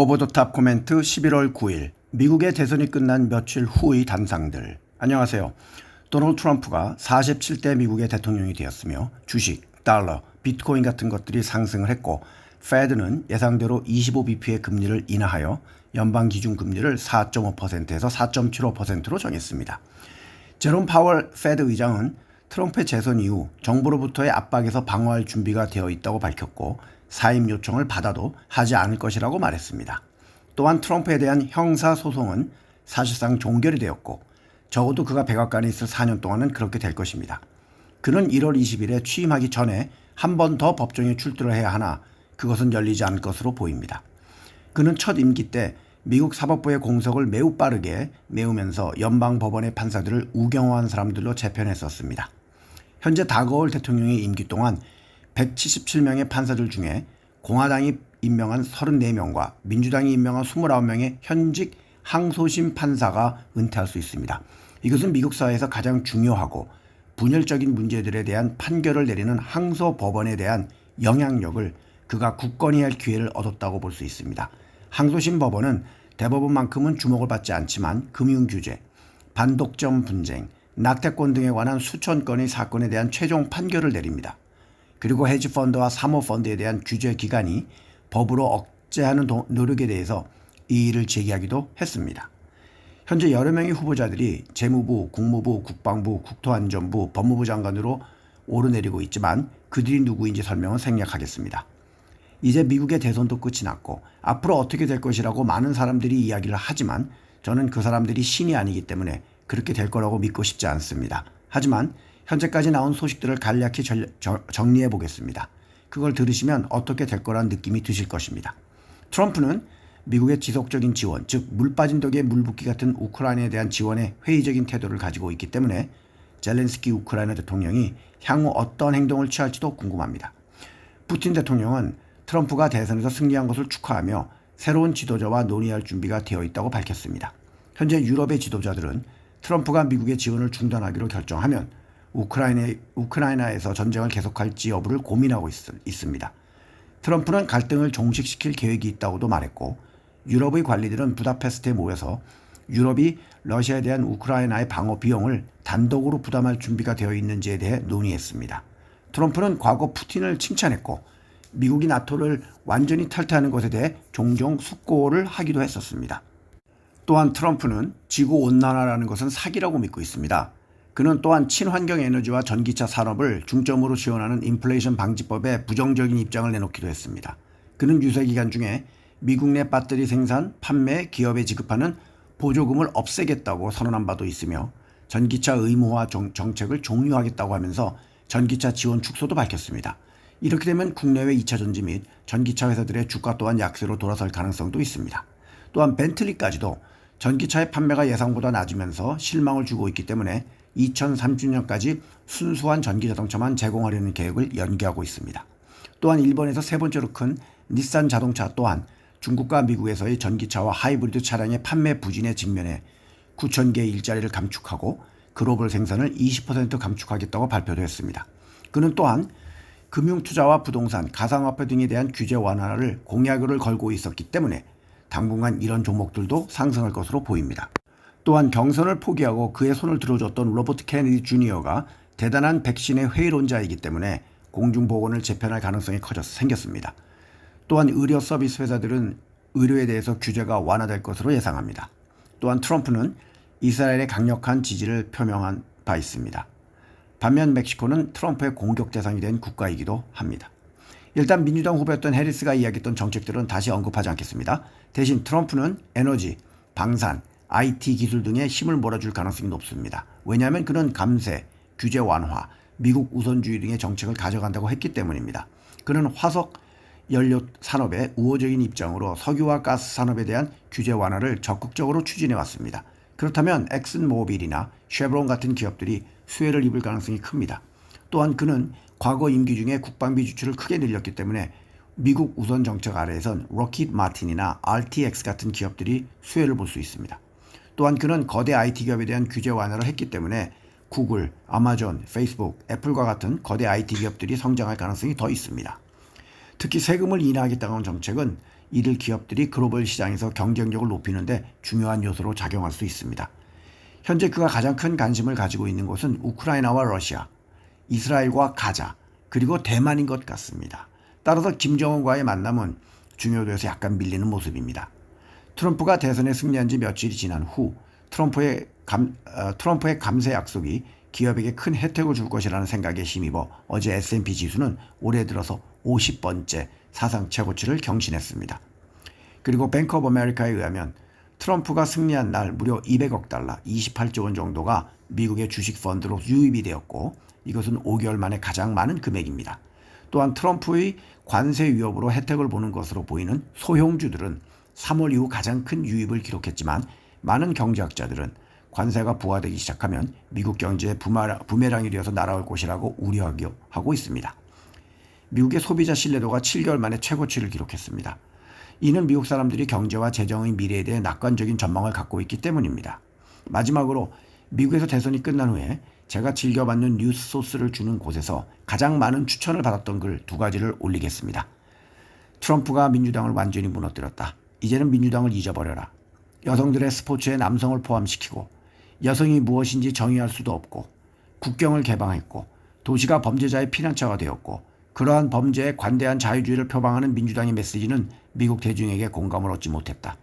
오버 더 탑 코멘트 11월 9일 미국의 대선이 끝난 며칠 후의 단상들 안녕하세요. 도널드 트럼프가 47대 미국의 대통령이 되었으며 주식, 달러, 비트코인 같은 것들이 상승을 했고 페드는 예상대로 25bp의 금리를 인하하여 연방 기준 금리를 4.5%에서 4.75%로 정했습니다. 제롬 파월 페드 의장은 트럼프의 재선 이후 정부로부터의 압박에서 방어할 준비가 되어 있다고 밝혔고 사임 요청을 받아도 하지 않을 것이라고 말했습니다. 또한 트럼프에 대한 형사 소송은 사실상 종결이 되었고 적어도 그가 백악관에 있을 4년 동안은 그렇게 될 것입니다. 그는 1월 20일에 취임하기 전에 한 번 더 법정에 출두를 해야 하나 그것은 열리지 않을 것으로 보입니다. 그는 첫 임기 때 미국 사법부의 공석을 매우 빠르게 메우면서 연방 법원의 판사들을 우경화한 사람들로 재편했었습니다. 현재 다거울 대통령의 임기 동안 177명의 판사들 중에 공화당이 임명한 34명과 민주당이 임명한 29명의 현직 항소심 판사가 은퇴할 수 있습니다. 이것은 미국 사회에서 가장 중요하고 분열적인 문제들에 대한 판결을 내리는 항소 법원에 대한 영향력을 그가 굳건히 할 기회를 얻었다고 볼 수 있습니다. 항소심 법원은 대법원만큼은 주목을 받지 않지만 금융 규제, 반독점 분쟁, 낙태권 등에 관한 수천 건의 사건에 대한 최종 판결을 내립니다. 그리고 헤지펀드와 사모펀드에 대한 규제 기관이 법으로 억제하는 노력에 대해서 이의를 제기하기도 했습니다. 현재 여러 명의 후보자들이 재무부, 국무부, 국방부, 국토안전부, 법무부 장관으로 오르내리고 있지만 그들이 누구인지 설명은 생략하겠습니다. 이제 미국의 대선도 끝이 났고 앞으로 어떻게 될 것이라고 많은 사람들이 이야기를 하지만 저는 그 사람들이 신이 아니기 때문에 그렇게 될 거라고 믿고 싶지 않습니다. 하지만 현재까지 나온 소식들을 간략히 정리해 보겠습니다. 그걸 들으시면 어떻게 될 거란 느낌이 드실 것입니다. 트럼프는 미국의 지속적인 지원, 즉 물 빠진 독에 물 붓기 같은 우크라이나에 대한 지원에 회의적인 태도를 가지고 있기 때문에 젤렌스키 우크라이나 대통령이 향후 어떤 행동을 취할지도 궁금합니다. 푸틴 대통령은 트럼프가 대선에서 승리한 것을 축하하며 새로운 지도자와 논의할 준비가 되어 있다고 밝혔습니다. 현재 유럽의 지도자들은 트럼프가 미국의 지원을 중단하기로 결정하면 우크라이나, 우크라이나에서 전쟁을 계속할지 여부를 고민하고 있, 있습니다. 트럼프는 갈등을 종식시킬 계획이 있다고도 말했고 유럽의 관리들은 부다페스트에 모여서 유럽이 러시아에 대한 우크라이나의 방어 비용을 단독으로 부담할 준비가 되어 있는지에 대해 논의했습니다. 트럼프는 과거 푸틴을 칭찬했고 미국이 나토를 완전히 탈퇴하는 것에 대해 종종 숙고를 하기도 했었습니다. 또한 트럼프는 지구 온난화라는 것은 사기라고 믿고 있습니다. 그는 또한 친환경 에너지와 전기차 산업을 중점으로 지원하는 인플레이션 방지법에 부정적인 입장을 내놓기도 했습니다. 그는 유세 기간 중에 미국 내 배터리 생산, 판매, 기업에 지급하는 보조금을 없애겠다고 선언한 바도 있으며 전기차 의무화 정책을 종료하겠다고 하면서 전기차 지원 축소도 밝혔습니다. 이렇게 되면 국내외 2차 전지 및 전기차 회사들의 주가 또한 약세로 돌아설 가능성도 있습니다. 또한 벤틀리까지도 전기차의 판매가 예상보다 낮으면서 실망을 주고 있기 때문에 2030년까지 순수한 전기 자동차만 제공하려는 계획을 연기하고 있습니다. 또한 일본에서 세 번째로 큰 닛산 자동차 또한 중국과 미국에서의 전기차와 하이브리드 차량의 판매 부진에 직면해 9천 개의 일자리를 감축하고 글로벌 생산을 20% 감축하겠다고 발표도 했습니다. 그는 또한 금융 투자와 부동산, 가상화폐 등에 대한 규제 완화를 공약을 걸고 있었기 때문에 당분간 이런 종목들도 상승할 것으로 보입니다. 또한 경선을 포기하고 그의 손을 들어줬던 로버트 케네디 주니어가 대단한 백신의 회의론자이기 때문에 공중보건을 재편할 가능성이 커져서 생겼습니다. 또한 의료 서비스 회사들은 의료에 대해서 규제가 완화될 것으로 예상합니다. 또한 트럼프는 이스라엘의 강력한 지지를 표명한 바 있습니다. 반면 멕시코는 트럼프의 공격 대상이 된 국가이기도 합니다. 일단 민주당 후보였던 해리스가 이야기했던 정책들은 다시 언급하지 않겠습니다. 대신 트럼프는 에너지, 방산, IT 기술 등에 힘을 몰아줄 가능성이 높습니다. 왜냐하면 그는 감세, 규제 완화, 미국 우선주의 등의 정책을 가져간다고 했기 때문입니다. 그는 화석 연료 산업의 우호적인 입장으로 석유와 가스 산업에 대한 규제 완화를 적극적으로 추진해 왔습니다. 그렇다면 엑슨 모빌이나 쉐브론 같은 기업들이 수혜를 입을 가능성이 큽니다. 또한 그는 과거 임기 중에 국방비 지출을 크게 늘렸기 때문에 미국 우선 정책 아래에선 로킷 마틴이나 RTX 같은 기업들이 수혜를 볼 수 있습니다. 또한 그는 거대 IT 기업에 대한 규제 완화를 했기 때문에 구글, 아마존, 페이스북, 애플과 같은 거대 IT 기업들이 성장할 가능성이 더 있습니다. 특히 세금을 인하하겠다는 정책은 이를 기업들이 글로벌 시장에서 경쟁력을 높이는데 중요한 요소로 작용할 수 있습니다. 현재 그가 가장 큰 관심을 가지고 있는 곳은 우크라이나와 러시아, 이스라엘과 가자, 그리고 대만인 것 같습니다. 따라서 김정은과의 만남은 중요도에서 약간 밀리는 모습입니다. 트럼프가 대선에 승리한 지 며칠이 지난 후 트럼프의, 감, 어, 트럼프의 감세 약속이 기업에게 큰 혜택을 줄 것이라는 생각에 힘입어 어제 S&P 지수는 올해 들어서 50번째 사상 최고치를 경신했습니다. 그리고 뱅크 오브 아메리카에 의하면 트럼프가 승리한 날 무려 200억 달러, 28조 원 정도가 미국의 주식 펀드로 유입이 되었고 이것은 5개월 만에 가장 많은 금액입니다. 또한 트럼프의 관세 위협으로 혜택을 보는 것으로 보이는 소형주들은 3월 이후 가장 큰 유입을 기록했지만 많은 경제학자들은 관세가 부과되기 시작하면 미국 경제에 부메랑이 되어서 날아올 것이라고 우려하고 있습니다. 미국의 소비자 신뢰도가 7개월 만에 최고치를 기록했습니다. 이는 미국 사람들이 경제와 재정의 미래에 대해 낙관적인 전망을 갖고 있기 때문입니다. 마지막으로 미국에서 대선이 끝난 후에 제가 즐겨받는 뉴스 소스를 주는 곳에서 가장 많은 추천을 받았던 글 두 가지를 올리겠습니다. 트럼프가 민주당을 완전히 무너뜨렸다. 이제는 민주당을 잊어버려라. 여성들의 스포츠에 남성을 포함시키고 여성이 무엇인지 정의할 수도 없고 국경을 개방했고 도시가 범죄자의 피난처가 되었고 그러한 범죄에 관대한 자유주의를 표방하는 민주당의 메시지는 미국 대중에게 공감을 얻지 못했다.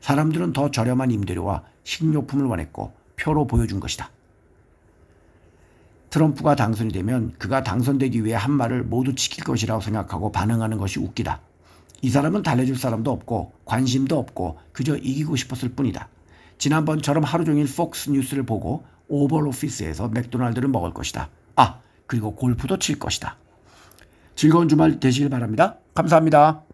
사람들은 더 저렴한 임대료와 식료품을 원했고 표로 보여준 것이다. 트럼프가 당선이 되면 그가 당선되기 위해 한 말을 모두 지킬 것이라고 생각하고 반응하는 것이 웃기다. 이 사람은 달래줄 사람도 없고 관심도 없고 그저 이기고 싶었을 뿐이다. 지난번처럼 하루 종일 폭스 뉴스를 보고 오벌 오피스에서 맥도날드를 먹을 것이다. 아, 그리고 골프도 칠 것이다. 즐거운 주말 되시길 바랍니다. 감사합니다.